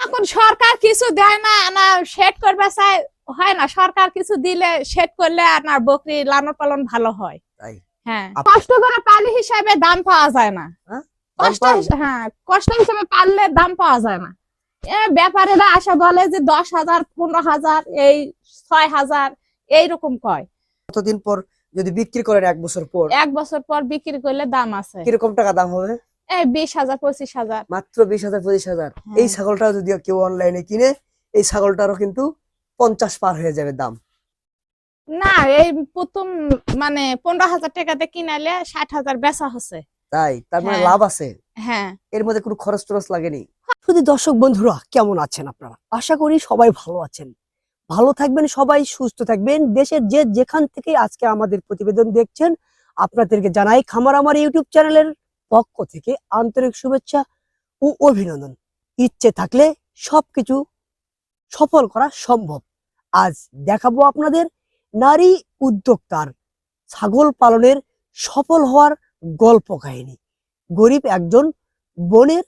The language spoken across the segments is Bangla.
এখন সরকার কিছু দেয় না না সেট করবে চাই হয় না সরকার কিছু দিলে সেট করলে আপনার বকরি লালন পালন ভালো হয়। হ্যাঁ কষ্ট করে পালি হিসাবে দাম পাওয়া যায় না। হ্যাঁ? কষ্ট হ্যাঁ কষ্ট হিসাবে পারলে দাম পাওয়া যায় না। এ ব্যাপারীরা আসা বলে যে দশ হাজার পনেরো হাজার এই ছয় হাজার এইরকম কয়। কতদিন পর যদি বিক্রি করেন এক বছর পর? এক বছর পর বিক্রি করলে দাম আছে। কীরকম টাকা দাম হবে? বিশ হাজার পঁচিশ হাজার। মাত্র বিশ হাজার পঁচিশ হাজার। হ্যাঁ। এই ছাগলটা যদি কেউ অনলাইনে কিনে এই ছাগলটারও কিন্তু পঞ্চাশ পার হয়ে যাবে দাম। না এই প্রথম মানে পনেরো হাজার টাকাতে কিনালে ষাট হাজার বেচা হচ্ছে। তাই তার মানে হ্যাঁ। লাভ আছে। হ্যাঁ। এর মধ্যে কোনো খরচ টরচ লাগেনি। শুধু দর্শক বন্ধুরা কেমন আছেন আপনারা? আশা করি সবাই ভালো আছেন। ভালো থাকবেন সবাই সুস্থ থাকবেন। দেশের যে যেখান থেকে আজকে আমাদের প্রতিবেদন দেখছেন আপনাদেরকে জানাই খামার আমার ইউটিউব চ্যানেলের পক্ষ থেকে আন্তরিক শুভেচ্ছা ও অভিনন্দন। ইচ্ছে থাকলে সবকিছু সফল করা সম্ভব। আজ দেখাবো আপনাদের নারী উদ্যোক্তার ছাগল পালনের সফল হওয়ার গল্প কাহিনী। গরিব একজন বোনের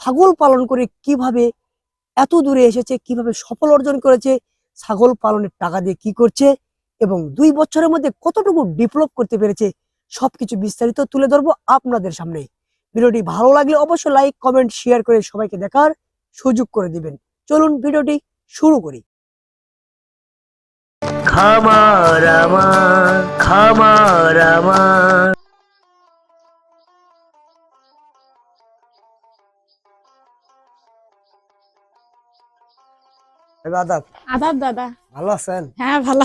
ছাগল পালন করে কীভাবে এত দূরে এসেছে, কীভাবে সফল অর্জন করেছে, ছাগল পালনের টাকা দিয়ে কি করছে এবং দুই বছরের মধ্যে কতটুকু ডেভেলপ করতে পেরেছে সবকিছু বিস্তারিত তুলে ধরবো আপনাদের সামনে। ভিডিওটি ভালো লাগলে অবশ্যই লাইক কমেন্ট শেয়ার করে সবাইকে দেখার সুযোগ করে দিবেন। চলুন ভিডিওটি শুরু করি। খামার আমার খামার আমার। আদাব আদাব দাদা। ভালো আছেন? হ্যাঁ ভালো।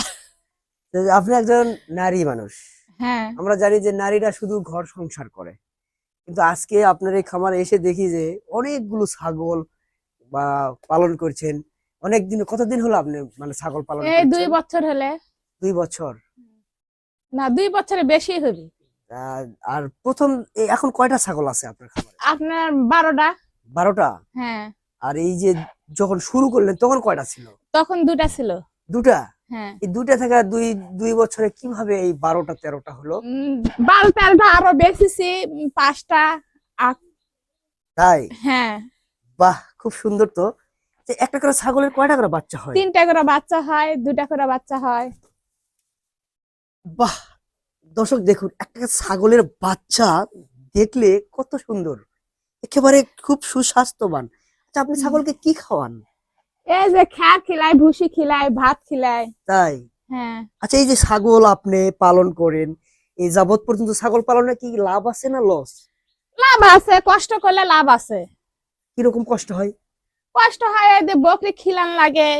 আপনি একজন নারী মানুষ। আমরা জানি যে নারীরা শুধু ঘর সংসার করে। কিন্তু আজকে আপনার এই খামারে এসে দেখি যে অনেকগুলো ছাগল বা পালন করছেন। অনেক দিন কতদিন হলো আপনি মানে ছাগল পালন এই দুই বছর হলে। দুই বছর? না দুই বছরে বেশি হবে। আর প্রথম এখন কয়টা ছাগল আছে আপনার খামারে? আপনার বারোটা। বারোটা? হ্যাঁ। আর এই যে যখন শুরু করলেন তখন কয়টা ছিল? তখন দুটা ছিল। দুটা? হ্যাঁ এই দুইটা থেকে দুই দুই বছরে কীভাবে এই বারোটা তেরোটা হলো? তেরোটা আরও বেশিছি পাঁচটা তাই? হ্যাঁ। বাহ খুব সুন্দর তো। একটা করে ছাগলের কয়টা করে বাচ্চা হয়? তিনটা করে বাচ্চা হয় দুটা করে বাচ্চা হয়। বাহ দর্শক দেখুন একটা ছাগলের বাচ্চা দেখলে কত সুন্দর। একেবারে খুব সুস্বাস্থ্যবান। আচ্ছা আপনি ছাগলকে কি খাওয়ান? এই যে খ্যার খিলায় ভুসি খিলায় ভাত খিলায়। তাই? হ্যাঁ। আচ্ছা এই যে ছাগল আপনি পালন করেন এই যাবত পর্যন্ত ছাগল পালনে কি লাভ আছে না লস লাভ আছে কষ্ট করলে লাভ আছে। কীরকম কষ্ট হয়? কষ্ট হয় এই যে বকরি খিলান লাগে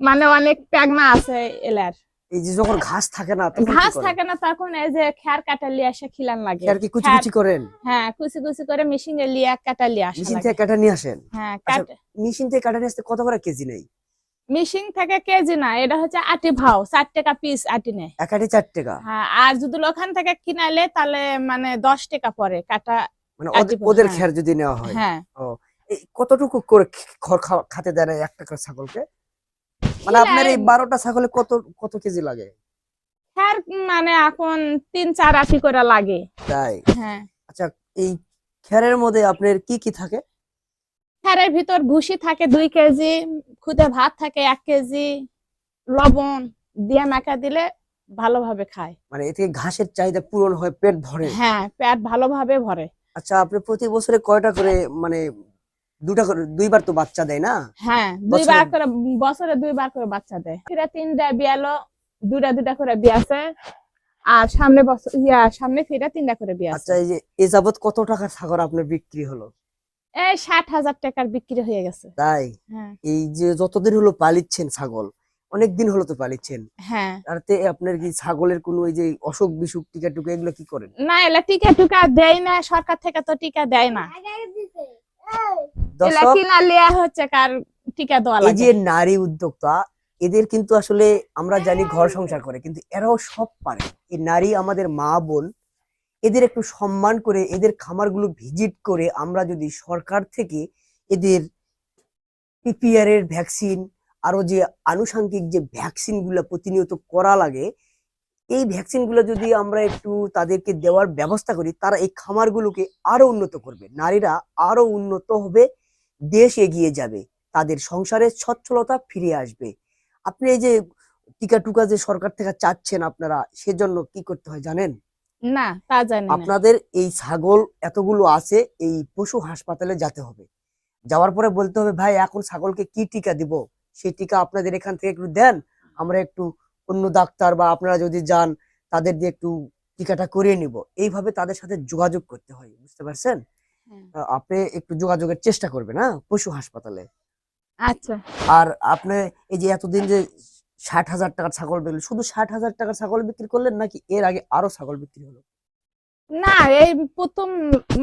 মানে অনেক প্যাগনা আছে এলার। এই যে যখন ঘাস থাকে না ঘাস থাকে না তখন এই যে খ্যার কাটা লিয়ে আসে খিলান লাগে। আর কি কুচি কুচি করেন? হ্যাঁ কুচি কুচি করে মেশিনে লিয়া কাটা লিয়ে আসে মেশিন থেকে কাটা নিয়ে আসেন? হ্যাঁ আচ্ছা, মেশিন থেকে কাটা নিয়ে আসতে কত করে কেজি নেই মেশিন থেকে কেজি না এটা হচ্ছে আটি ভাও ষাট টাকা পিস আটি নেয়। এক আটি চার টাকা? হ্যাঁ আর যদি ওখান থেকে কিনালে তাহলে মানে দশ টাকা পরে কাটা মানে ওদের- হ্যাঁ। যদি নেওয়া হয়? হ্যাঁ। এই কতটুকু করে খড় খাতে দেয় একটা করে ছাগলকে? মানে আপনার এই বারোটা ছাগলে কত কত কেজি লাগে? খ্যার মানে এখন তিন চার আটি করে লাগে। তাই? হ্যাঁ। আচ্ছা এই খেরের মধ্যে আপনার কি কি থাকে? খ্যারের ভিতর ভুসি থাকে দুই কেজি খুদে ভাত থাকে এক কেজি লবণ দিয়ে মাখা দিলে ভালোভাবে খায়। মানে এতে ঘাসের চাহিদা পূরণ হয় পেট ভরে হ্যাঁ পেট ভালোভাবে ভরে। আচ্ছা আপনি প্রতি বছরে কয়টা করে মানে দুটা করে দুইবার তো বাচ্চা দেয় না? হ্যাঁ দুইবার করে বছরে দুইবার করে বাচ্চা দেয়। ফিরে তিনটা বিয়ালো দুটা দুটা করে বিয়াছে আর সামনে বছর ইয়া সামনে ফিরে তিনটা করে বিয়াছে আচ্ছা এই যে এ যাবত কত টাকার ছাগল আপনার বিক্রি হলো? এই ষাট হাজার টাকার বিক্রি হয়ে গেছে। তাই? হ্যাঁ। এই যে যতদিন হলো পালিচ্ছেন ছাগল অনেক দিন হলো তো পালিচ্ছেন। হ্যাঁ। তাতে আপনার কি ছাগলের কোনো ওই যে অসুখ বিসুখ টিকা টুকা এগুলো কি করেন? না এলা টিকা টুকা দেয় না সরকার থেকে তো টিকা দেয় না। হচ্ছে কার টিকা দেওয়া এই যে নারী উদ্যোক্তা এদের কিন্তু আসলে আমরা জানি ঘর সংসার করে কিন্তু এরাও সব পারে। এই নারী আমাদের মা বোন এদের একটু সম্মান করে এদের খামারগুলো ভিজিট করে আমরা যদি সরকার থেকে এদের পিপিআর এর ভ্যাকসিন আরও যে আনুষঙ্গিক যে ভ্যাকসিনগুলো প্রতিনিয়ত করা লাগে এই ভ্যাকসিনগুলো যদি আমরা একটু তাদেরকে দেওয়ার ব্যবস্থা করি তারা এই খামারগুলোকে আরও উন্নত করবে। নারীরা আরও উন্নত হবে দেশ এগিয়ে যাবে তাদের সংসারে সচ্ছলতা ফিরে আসবে। আপনি এই যে টিকা টুকা যে সরকার থেকে চাচ্ছেন আপনারা সেজন্য কি করতে হয় জানেন? না তা জানি না। আপনাদের এই ছাগল এতগুলো আছে এই পশু হাসপাতালে যেতে হবে। যাওয়ার পরে বলতে হবে ভাই এখন ছাগলকে কি টিকা দিব? সেই টিকা আপনাদের এখান থেকে একটু দেন আমরা একটু অন্য ডাক্তার বা আপনারা যদি যান তাদের দিয়ে একটু টিকাটা করিয়ে নিব। এইভাবে তাদের সাথে যোগাযোগ করতে হয় বুঝতে পারছেন? হ্যাঁ। আপনি একটু যোগাযোগের চেষ্টা করবেন হ্যাঁ? পশু হাসপাতালে। আচ্ছা। আর আপনি এই যে এতদিন যে ষাট হাজার টাকার ছাগল বিক্রি শুধু ষাট হাজার টাকার ছাগল বিক্রি করলেন নাকি এর আগে আরও ছাগল বিক্রি হলো? না এই প্রথম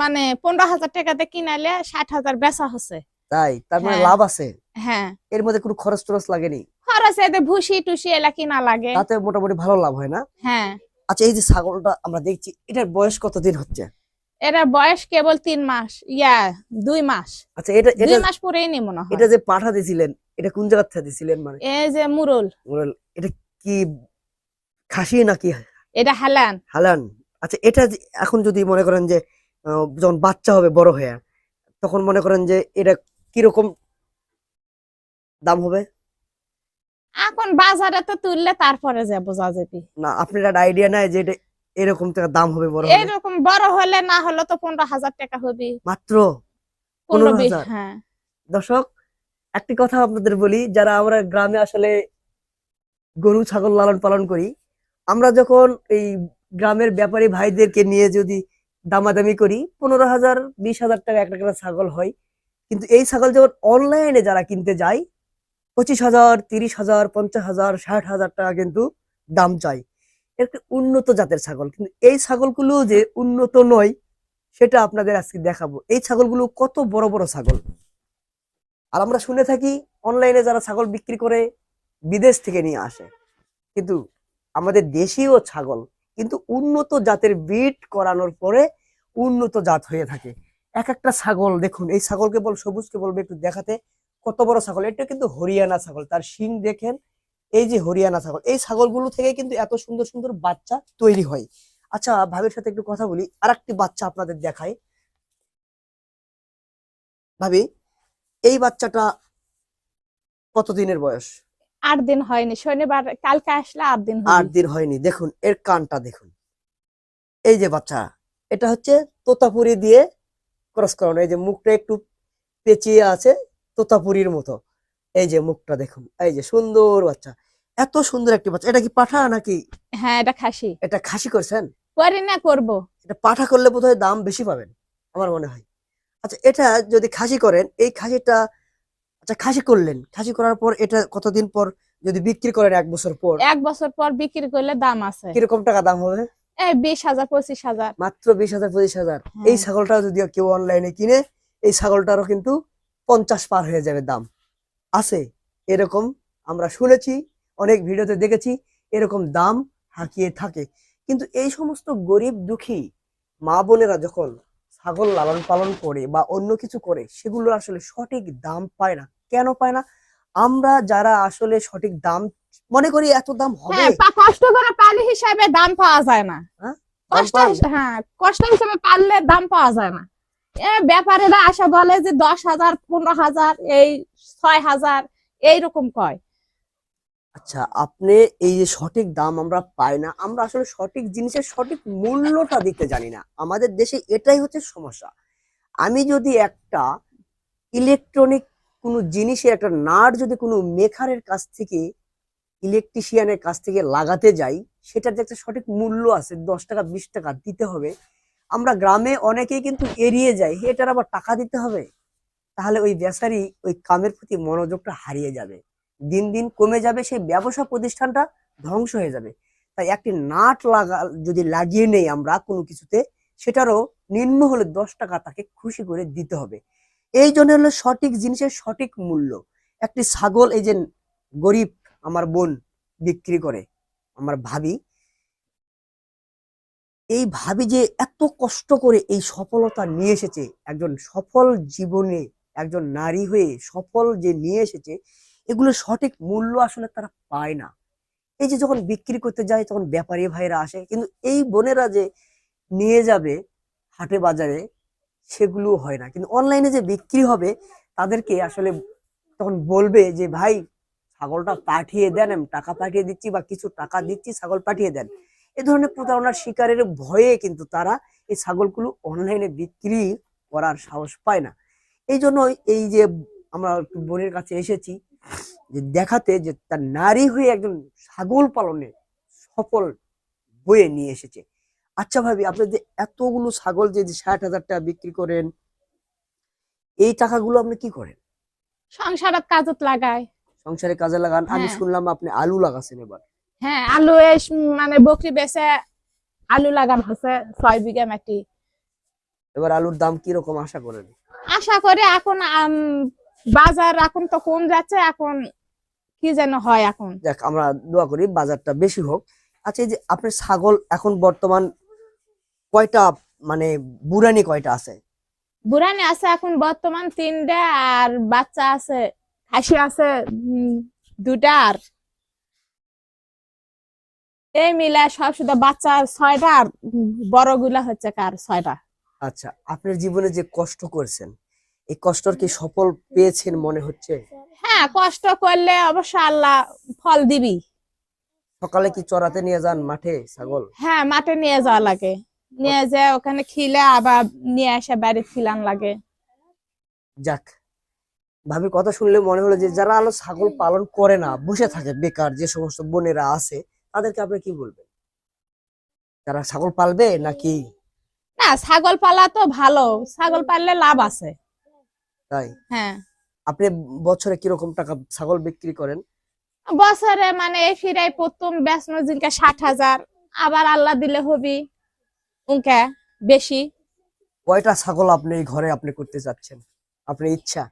মানে পনেরো হাজার টাকাতে কিনালে ষাট হাজার বেচা হচ্ছে। তাই? তার মানে হ্যাঁ। লাভ আছে। হ্যাঁ। এর মধ্যে কোনো খরচ টরচ লাগেনি? খরচ এতে ভুসি টুসি এলা কিনা লাগে। তাতে মোটামুটি ভালো লাভ হয় না? হ্যাঁ। আচ্ছা এই যে ছাগলটা আমরা দেখছি এটার বয়স কতদিন হচ্ছে? এরা বয়স কেবল তিন মাস ইয়া দুই মাস। আচ্ছা এটা দুই মাস পরেই নি মনে হয়। এটা যে পাঠা দিছিলেন এটা কোন জায়গা থেকে দিছিলেন মানে? এই যে মুরল। ওরা- এটা কি খাসি নাকি? এটা হেলান। হালান। আচ্ছা এটা এখন যদি মনে করেন যে যখন বাচ্চা হবে বড় হয়ে তখন মনে করেন যে এটা কীরকম দাম হবে? এখন বাজারে তো তুললে তারপরে যে বোঝা যাবে। না আপনার একটা আইডিয়া নাই যে এটা এরকম টাকা দাম হবে বড় এরকম বড় হলে না হলে তো পনেরো হাজার টাকা হবে। মাত্র? পনেরো হাজার? হ্যাঁ। দর্শক একটি কথা আপনাদের বলি যারা আমরা গ্রামে আসলে গরু ছাগল লালন পালন করি আমরা যখন এই গ্রামের ব্যাপারী ভাইদেরকে নিয়ে যদি দামাদামি করি পনেরো হাজার বিশ হাজার টাকা একটা ছাগল হয়। কিন্তু এই ছাগল যখন অনলাইনে যারা কিনতে যায়, পঁচিশ হাজার, তিরিশ হাজার, পঞ্চাশ হাজার, ষাট হাজার টাকা কিন্তু দাম চাই একটি উন্নত জাতের ছাগল। কিন্তু এই ছাগলগুলো যে উন্নত নয়, সেটা আপনাদের আজকে দেখাবো। এই ছাগলগুলো কত বড় বড় ছাগল। আর আমরা শুনে থাকি অনলাইনে যারা ছাগল বিক্রি করে, বিদেশ থেকে নিয়ে আসে। কিন্তু আমাদের দেশীয় ছাগল কিন্তু উন্নত জাতের বিট করানোর পরে উন্নত জাত হয়ে থাকে। এক একটা ছাগল দেখুন এই ছাগলকে বল সবুজকে বলবে একটু দেখাতে কত বড় ছাগল এটা কিন্তু হরিয়ানা ছাগল তার শিং দেখেন এই যে হরিয়ানা ছাগল এই ছাগলগুলো থেকে কিন্তু এত সুন্দর সুন্দর বাচ্চা তৈরি হয়। আচ্ছা ভাবির সাথে একটু কথা বলি আর একটি বাচ্চা আপনাদের দেখাই। ভাবি এই বাচ্চাটা কত দিনের বয়স? আট দিন হয়নি শনিবার কালকে আসলে আট দিন আট দিন হয়নি দেখুন এর কানটা দেখুন। এই যে বাচ্চা এটা হচ্ছে তোতাপুরি দিয়ে ক্রস করানো এই যে মুখটা একটু পেঁচিয়ে আছে তোতাপুরির মতো। এই যে মুখটা দেখুন এই যে সুন্দর বাচ্চা। এত সুন্দর একটি বাচ্চা। এটা কি পাঠা নাকি? হ্যাঁ এটা খাসি। এটা খাসি করছেন? করি না করব। এটা পাঠা করলে বোধহয় দাম বেশি পাবেন আমার মনে হয়। আচ্ছা এটা যদি খাসি করেন এই খাসিটা আচ্ছা খাসি করলেন। খাসি করার পর এটা কতদিন পর যদি বিক্রি করেন এক বছর পর? এক বছর পর বিক্রি করলে দাম আছে। কীরকম টাকা দাম হবে? বিশ হাজার পঁচিশ হাজার। মাত্র বিশ হাজার পঁচিশ হাজার। হ্যাঁ। এই ছাগলটা যদি কেউ অনলাইনে কিনে এই ছাগলটারও কিন্তু পঞ্চাশ পার হয়ে যাবে দাম। আছে এরকম আমরা শুনেছি অনেক ভিডিওতে দেখেছি এরকম দাম হাঁকিয়ে থাকে। কিন্তু এই সমস্ত গরিব দুঃখী মা বোনেরা যখন ছাগল লালন পালন করে বা অন্য কিছু করে সেগুলো আসলে সঠিক দাম পায় না। কেন পায় না? আমরা যারা আসলে সঠিক দাম মনে করি এত দাম হবে? হ্যাঁ পা- কষ্ট করে পালি হিসাবে দাম পাওয়া যায় না। হ্যাঁ? কষ্ট হ্যাঁ কষ্ট হিসাবে পারলে দাম পাওয়া যায় না। এ ব্যাপারীরা আসা বলে যে দশ হাজার পনেরো হাজার এই ছয় হাজার এইরকম কয়। আচ্ছা আপনি এই যে সঠিক দাম আমরা পাই না আমরা আসলে সঠিক জিনিসের সঠিক মূল্যটা দিতে জানি না। আমাদের দেশে এটাই হচ্ছে সমস্যা। আমি যদি একটা ইলেকট্রনিক কোনো জিনিসের একটা নাট যদি কোনো মেকারের কাছ থেকে, ইলেকট্রিশিয়ানের কাছ থেকে লাগাতে যাই, সেটার যে একটা সঠিক মূল্য আছে, দশ টাকা, বিশ টাকা দিতে হবে। আমরা গ্রামে অনেকেই কিন্তু এড়িয়ে যাই এটার আবার টাকা দিতে হবে? তাহলে ওই বেচারি ওই কামের প্রতি মনোযোগটা হারিয়ে যাবে। দিন দিন কমে যাবে, সেই ব্যবসা প্রতিষ্ঠানটা ধ্বংস হয়ে যাবে। তাই একটি নাট লাগা, যদি লাগিয়ে নেই আমরা কোনো কিছুতে, সেটারও নিম্ন হলে দশ টাকা তাকে খুশি করে দিতে হবে। এই জন্য হলো সঠিক জিনিসের সঠিক মূল্য। একটি ছাগল, এই যে গরিব আমার বোন বিক্রি করে, আমার ভাবি, এই ভাবি যে এত কষ্ট করে এই সফলতা নিয়ে এসেছে, একজন সফল জীবনে একজন নারী হয়ে সফল যে নিয়ে এসেছে, এগুলো সঠিক মূল্য আসলে তারা পায় না। এই যে যখন বিক্রি করতে যায়, তখন ব্যাপারী ভাইরা আসে, কিন্তু এই বোনেরা যে নিয়ে যাবে হাটে বাজারে সেগুলো হয় না। কিন্তু অনলাইনে যে বিক্রি হবে, তাদেরকে আসলে তখন বলবে যে, ভাই, ছাগলটা পাঠিয়ে দেন, আমি টাকা পাঠিয়ে দিচ্ছি বা কিছু টাকা দিচ্ছি, ছাগল পাঠিয়ে দেন। এ ধরনের প্রতারণার শিকারের ভয়ে কিন্তু তারা এই ছাগলগুলো অনলাইনে বিক্রি করার সাহস পায় না। এই জন্য এই যে আমরা বোনের কাছে এসেছি, যে দেখাতে যে তার নারী হয়ে একজন ছাগল পালনে সফল বয়ে নিয়ে এসেছে। আচ্ছা ভাবি আপনি যে এতগুলো ছাগল যে ষাট হাজার টাকা বিক্রি করেন এই টাকাগুলো আপনি কি করেন? সংসারত কাজত লাগায়। সংসারে কাজে লাগান। আমি হ্যাঁ। শুনলাম আপনি আলু লাগাছেন এবার। হ্যাঁ আলু মানে বকরি বেচে আলু লাগান হচ্ছে ছয় বিঘা মাটি। এবার আলুর দাম কি রকম আশা করেন? আশা করি এখন বাজার এখন তো কম যাচ্ছে এখন কি যেন হয় এখন। দেখ আমরা দোয়া করি বাজারটা বেশি হোক। আচ্ছা এই যে আপনি ছাগল এখন বর্তমান কয়টা মানে বুড়ানি কয়টা আছে? বুড়ানি আছে এখন বর্তমান তিনটা আর বাচ্চা আছে খাসি আছে দুটা আর। এই মিলে সব শুধু বাচ্চা ছয়টা আর বড়গুলা হচ্ছে কার ছয়টা। আচ্ছা আপনার জীবনে যে কষ্ট করছেন এই কষ্টর কি সফল পেয়েছেন মনে হচ্ছে? হ্যাঁ কষ্ট করলে অবশ্য আল্লাহ ফল দিবি। সকালে কি চড়াতে নিয়ে যান মাঠে ছাগল? হ্যাঁ মাঠে নিয়ে যাওয়া লাগে। নিয়ে যায় ওখানে খিলে আবার নিয়ে এসে বাড়ি খিলান লাগে। যাক ভাবির কথা শুনলে মনে হলো যে যারা আলো ছাগল পালন করে না বসে থাকে বেকার যে সমস্ত বোনেরা আছে তাদেরকে আপনি কি বলবেন? যারা ছাগল পালবে নাকি? না ছাগল পালা তো ভালো ছাগল পাললে লাভ আছে। তাই? হ্যাঁ। আপনি বছরে কীরকম টাকা ছাগল বিক্রি করেন? বছরে মানে এই ফিরাই প্রথম বেসনো জিনকা ষাট হাজার আবার আল্লাহ দিলে হবি। উনকা বেশি। কয়টা ছাগল আপনি এই ঘরে আপনি করতে চাচ্ছেন আপনার ইচ্ছা?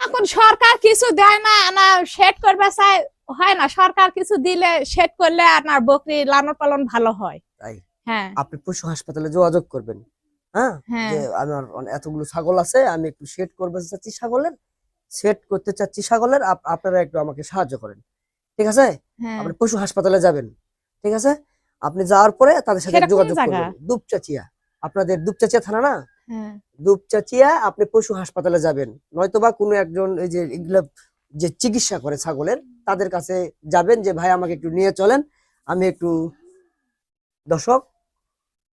এখন সরকার কিছু দেয় না না শেড করবে চাই হয় না। সরকার কিছু দিলে শেড করলে আপনার বকরি লালন পালন ভালো হয়। তাই? হ্যাঁ। আপনি পশু হাসপাতালে যোগাযোগ করবেন। হ্যাঁ? হ্যাঁ। যে আমার এতগুলো ছাগল আছে আমি একটু সেট করতে চাচ্ছি ছাগলের সেট করতে চাচ্ছি ছাগলের আপনারা একটু আমাকে সাহায্য করেন। ঠিক আছে? হ্যাঁ। আপনি পশু হাসপাতালে যাবেন। ঠিক আছে? আপনি যাওয়ার পরে তাদের সাথে যোগাযোগ? করবেন। দুপচাচিয়া। আপনাদের দুপচাচিয়া থানা না? হ্যাঁ। দুপচাচিয়া আপনি পশু হাসপাতালে যাবেন। নয়তোবা কোনো একজন এই যে এগুলা যে চিকিৎসা করে ছাগলের তাদের কাছে যাবেন যে ভাই আমাকে একটু নিয়ে চলেন। আমি একটু দর্শক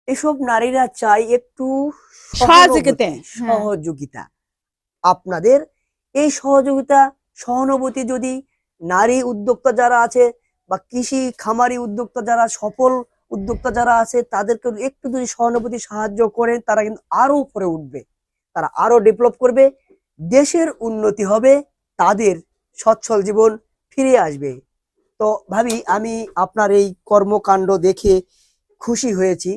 এসব নারীরা চাই একটু সহযোগিতা, হ্যাঁ। সহযোগিতা। আপনাদের এই সহযোগিতা সহানুভূতি যদি নারী উদ্যোক্তা যারা আছে বা কৃষি, খামারি উদ্যোক্তা যারা, সফল উদ্যোক্তা যারা আছে, তাদেরকে একটু যদি সহানুভূতি, সাহায্য করেন, তারা কিন্তু আরও উপরে উঠবে। তারা আরও ডেভেলপ করবে, দেশের উন্নতি হবে, তাদের সচ্ছল জীবন ফিরে আসবে। তো ভাবি, আমি আপনার এই কর্মকাণ্ড দেখে খুশি হয়েছি।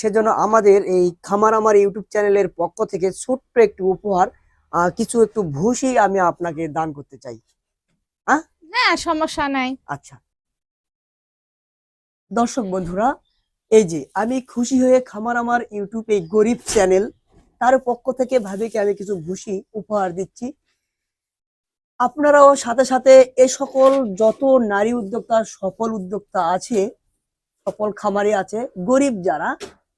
সেজন্য আমাদের এই খামার আমার ইউটিউব চ্যানেলের পক্ষ থেকে ছোট্ট একটু উপহার কিছু একটু ভুষি আমি আপনাকে দান করতে চাই। হ্যাঁ সমস্যা নাই। আচ্ছা। দর্শক বন্ধুরা, এই যে আমি খুশি হয়ে খামার আমার ইউটিউব এই গরিব চ্যানেল, তার পক্ষ থেকে ভাবিকে আমি কিছু ভুসি উপহার দিচ্ছি। আপনারাও সাথে সাথে এ সকল যত নারী উদ্যোক্তা, সফল উদ্যোক্তা আছে, সফল খামারি আছে, গরিব যারা,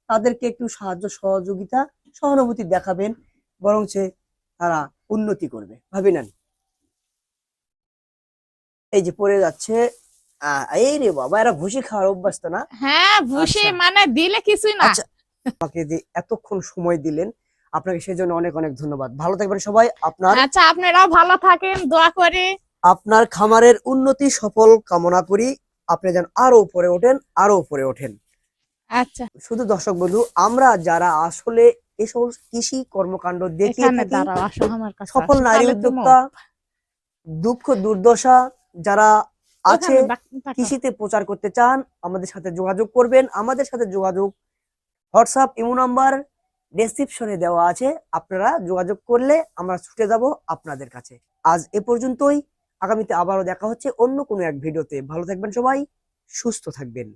তাদেরকে একটু সাহায্য সহযোগিতা, সহানুভূতি দেখাবেন বরং তারা উন্নতি করবে। ভাবি নেন। এই যে পড়ে যাচ্ছে এই রে বাবা এরা ভুসি খাওয়ার অভ্যাস তো না? হ্যাঁ ভুসি আচ্ছা। মানে দিলে কিছুই না। আচ্ছা আমাকে যে এতক্ষণ সময় দিলেন আপনাকে সেই জন্য অনেক অনেক ধন্যবাদ। ভালো থাকবেন সবাই আপনার আচ্ছা আপনারাও ভালো থাকেন দোয়া করি। আপনার খামারের উন্নতি সফল কামনা করি আপনি যেন আরও উপরে ওঠেন আরও উপরে ওঠেন। আচ্ছা। শুধু দর্শক বন্ধু আমরা যারা আসলে এই সকল কৃষি কর্মকাণ্ড কাছে সফল নারী উদ্যোক্তা দুঃখ দুর্দশা যারা আছে। কৃষিতে প্রচার করতে চান আমাদের সাথে যোগাযোগ করবেন। আমাদের সাথে যোগাযোগ হোয়াটসঅ্যাপ ইমো নাম্বার ডেসক্রিপশনে দেওয়া আছে। আপনারা যোগাযোগ করলে আমরা ছুটে যাব আপনাদের কাছে। আজ এ পর্যন্তই। আগামীতে আবারও দেখা হচ্ছে অন্য কোনো এক ভিডিওতে। ভালো থাকবেন সবাই সুস্থ থাকবেন।